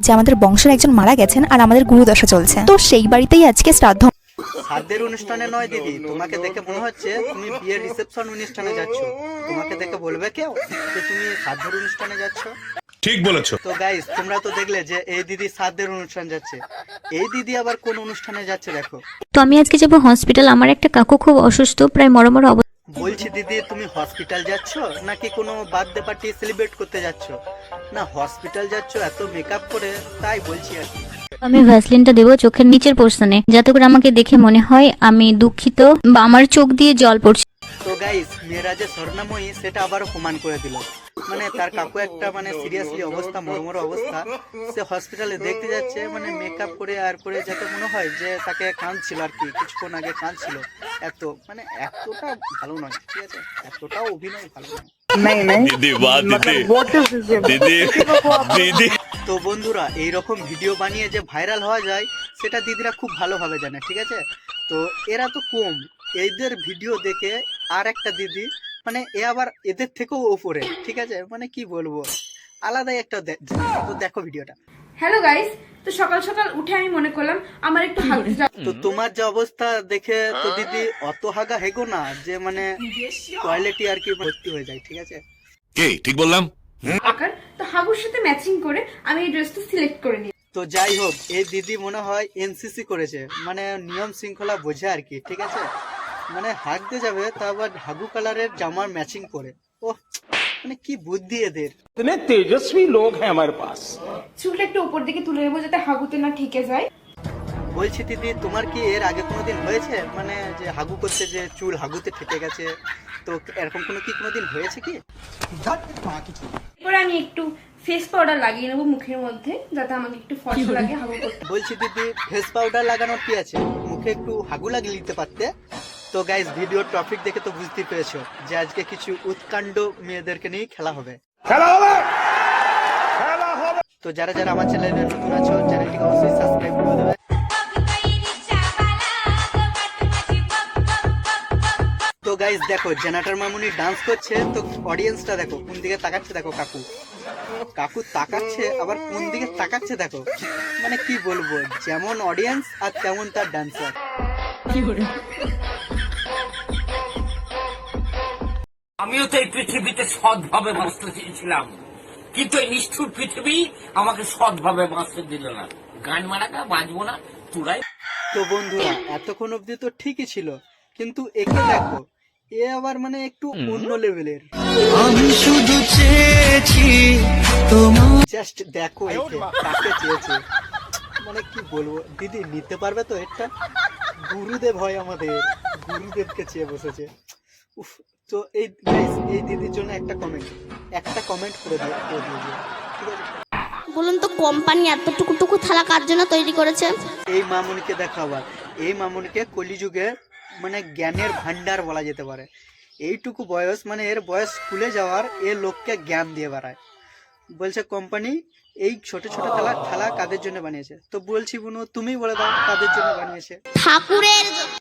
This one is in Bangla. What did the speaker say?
যে আমাদের বংশের একজন মারা গেছেন আর আমাদের গুরুদশা চলছে। তো সেই বাড়িতেই আজকে শ্রাদ্ধ সাধ্যের অনুষ্ঠানে নয় দিদি তোমাকে দেখে মনে হচ্ছে তুমি বিয়ের রিসেপশন অনুষ্ঠানে যাচ্ছ। তোমাকে দেখে বলবে কেউ যে তুমি সাধ্যের অনুষ্ঠানে যাচ্ছ? ঠিক বলেছ। তো গাইস তোমরা তো দেখলে যে এই দিদি সাধ্যের অনুষ্ঠান যাচ্ছে। এই দিদি আবার কোন অনুষ্ঠানে যাচ্ছে দেখো। তো আমি আজকে যাব হসপিটাল আমার একটা কাকু খুব অসুস্থ প্রায় মরমর অবস্থা বলছি দিদি তুমি হসপিটাল যাচ্ছ? নাকি কোনো বার্থডে পার্টি সেলিব্রেট করতে যাচ্ছ? না হসপিটাল যাচ্ছ এত মেকআপ করে তাই বলছি আর কি। আমি ভ্যাসলিনটা দেবো চোখের নিচের পোর্শনে যাতে করে আমাকে দেখে মনে হয় আমি দুঃখিত বা আমার চোখ দিয়ে জল পড়ছে। তো গাইস মেয়েরা যে স্বর্ণাময়ী সেটা আবারও প্রমাণ করে দিল। মানে তার কাকু একটা মানে সিরিয়াসলি অবস্থা মরমর অবস্থা। সে হসপিটালে দেখতে যাচ্ছে মানে মেকআপ করে আর করে যাতে মনে হয় যে তাকে কাঁদছিল আর কি কিছুক্ষণ আগে কাঁদছিল। এত মানে এতটা ভালো নয় ঠিক আছে? এতটাও অভিনয় ভালো নয়। দিদি তো বন্ধুরা এই রকম ভিডিও বানিয়ে যে ভাইরাল হওয়া যায় সেটা দিদিরা খুব ভালোভাবে জানে ঠিক আছে? তো এরা তো কম। এদের ভিডিও দেখে আর একটা দিদি মানে এ আবার এদের থেকেও ওপরে ঠিক আছে? মানে কি বলব? আলাদাই একটা তো দেখো ভিডিওটা। হ্যালো গাইস তো সকাল সকাল উঠে আমি মনে করলাম আমার একটু হাঁটতে তো তোমার যে অবস্থা দেখে তো দিদি অত হাগা হেগো না যে মানে টয়লেটই আর কি ভর্তি হয়ে যায় ঠিক আছে? কে? ঠিক বললাম? দরকার তো হাগুর সাথে ম্যাচিং করে আমি এই ড্রেসটা সিলেক্ট করে নিই তো যাই হোক এই দিদি মনে হয় এনসিসি করেছে মানে নিয়ম শৃঙ্খলা বোঝে আর কি ঠিক আছে? মানে হাঁটতে যাবে তা আবার হাগু কালারের জামার ম্যাচিং করে। ও মানে কি বুদ্ধি এদের। তুমি তেজস্বী লোক হ্যাঁ আমার পাস চুলটা একটু উপর দিকে তুলে নেব যাতে হাগুতে না ঠেকে যায়। বলছি দিদি তোমার কি এর আগে কোনোদিন হয়েছে? মানে যে হাগু করছে যে চুল হাগুতে ঠেকে গেছে তো এরকম কোনো কি কোনোদিন হয়েছে কি? এরপরে আমি একটু ফেস পাউডার লাগিয়ে নেব মুখের মধ্যে যাতে আমাকে একটু ফর্সা লাগে হাগু করতে। বলছি দিদি ফেস পাউডার লাগানোর কি আছে? মুখে একটু হাগু লাগিয়ে নিতে পারতে? তো গাইজ ভিডিওর টপিক দেখে তো বুঝতেই পেরেছ যে আজকে কিছু উৎকাণ্ড মেয়েদেরকে নিয়ে খেলা হবে। তো যারা যারা আমার চ্যানেলে নতুন আছো চ্যানেলটিকে অবশ্যই সাবস্ক্রাইব করে দেবে। তো গাইজ দেখো জেনারেটর মামুনি ডান্স করছে। তো অডিয়েন্সটা দেখো কোন দিকে তাকাচ্ছে দেখো কাকু। কাকু তাকাচ্ছে আবার কোন দিকে তাকাচ্ছে দেখো। মানে কি বলব যেমন অডিয়েন্স আর তেমন তার ডান্সার আমিও তো এই পৃথিবীতে সৎভাবে বাঁচতে চেয়েছিলাম। কিন্তু এই নিষ্ঠুর পৃথিবী আমাকে সৎভাবে বাঁচতে দিল না। গান মারাকা বাঁচবো না তোরাই তো বন্ধুরা এতক্ষণ অবধি তো ঠিকই ছিল কিন্তু একে দেখো এ আবার মানে একটু অন্য লেভেলের। আমি শুধু চেয়েছি জাস্ট দেখো একে কাকে চেয়েছে। মানে কি বলব দিদি নিতে পারবে তো এটা? গুরুদেব হয় আমাদের গুরুদেবকে চেয়ে বসেছে। উফ তো এই এই দিদির জন্য একটা কমেন্ট একটা কমেন্ট করে দিয়ে করে দিয়ে। ঠিক আছে? বলুন তো কোম্পানি এতটুকু টুকু থালা কার জন্য তৈরি করেছে? এই মামুনিকে দেখো আবার। এই মামুনিকে কলিযুগে মানে জ্ঞানের ভান্ডার বলা যেতে পারে। এইটুকু বয়স মানে এর বয়স স্কুলে যাওয়ার এ লোককে জ্ঞান দিয়ে বেড়ায়। বলছে কোম্পানি এই ছোট ছোট থালা থালা কাদের জন্য বানিয়েছে? তো বলছি বুনু তুমি বলে দাও কাদের জন্য বানিয়েছে? ঠাকুরের